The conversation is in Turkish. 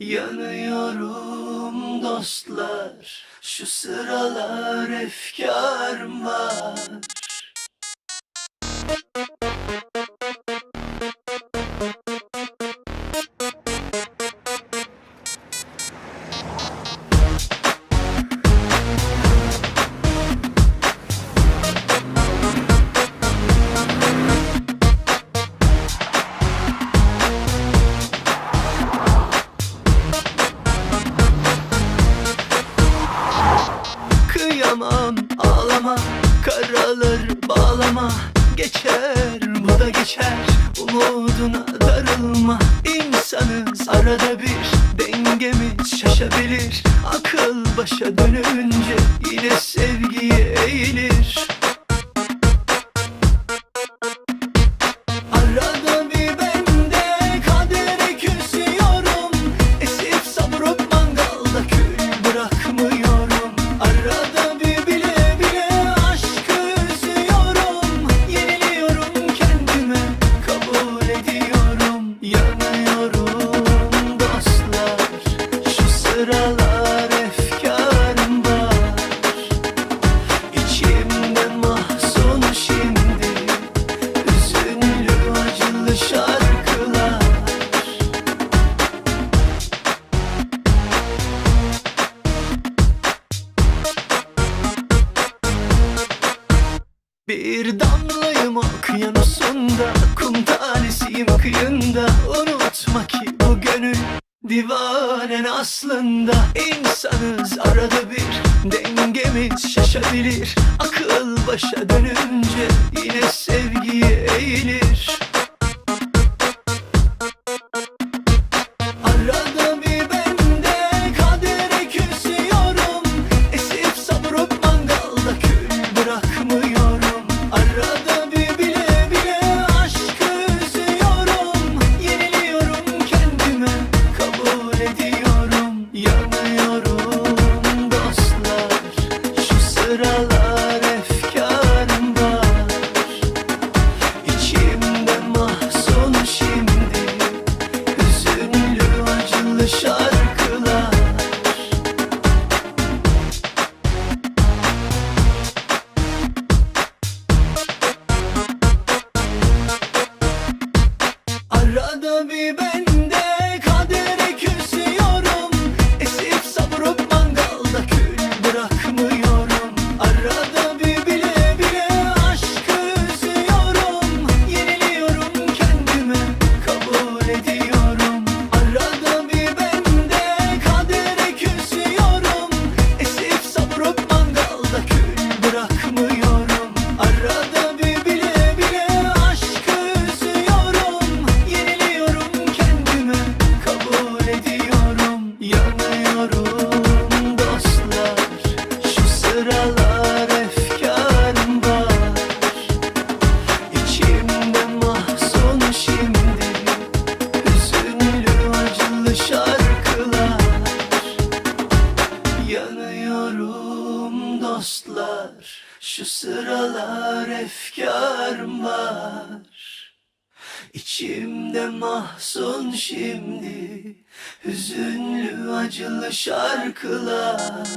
Yanıyorum dostlar şu sıralar efkarma ağlama Karalar bağlama. Geçer bu da geçer. Umuduna darılma. İnsanız arada bir. Dengemiz şaşabilir. Akıl başa dönünce Yine sevgiye eğilir. Bir damlayım okyanusunda Kum tanesiyim kıyında. Unutma ki bu gönül Divanen aslında. İnsanız arada bir Dengemiz şaşabilir. Akıl başa dönünce Yine sevgiye eğilir. Love. Şu sıralar efkarım var. İçimde mahzun şimdi Hüzünlü acılı şarkılar.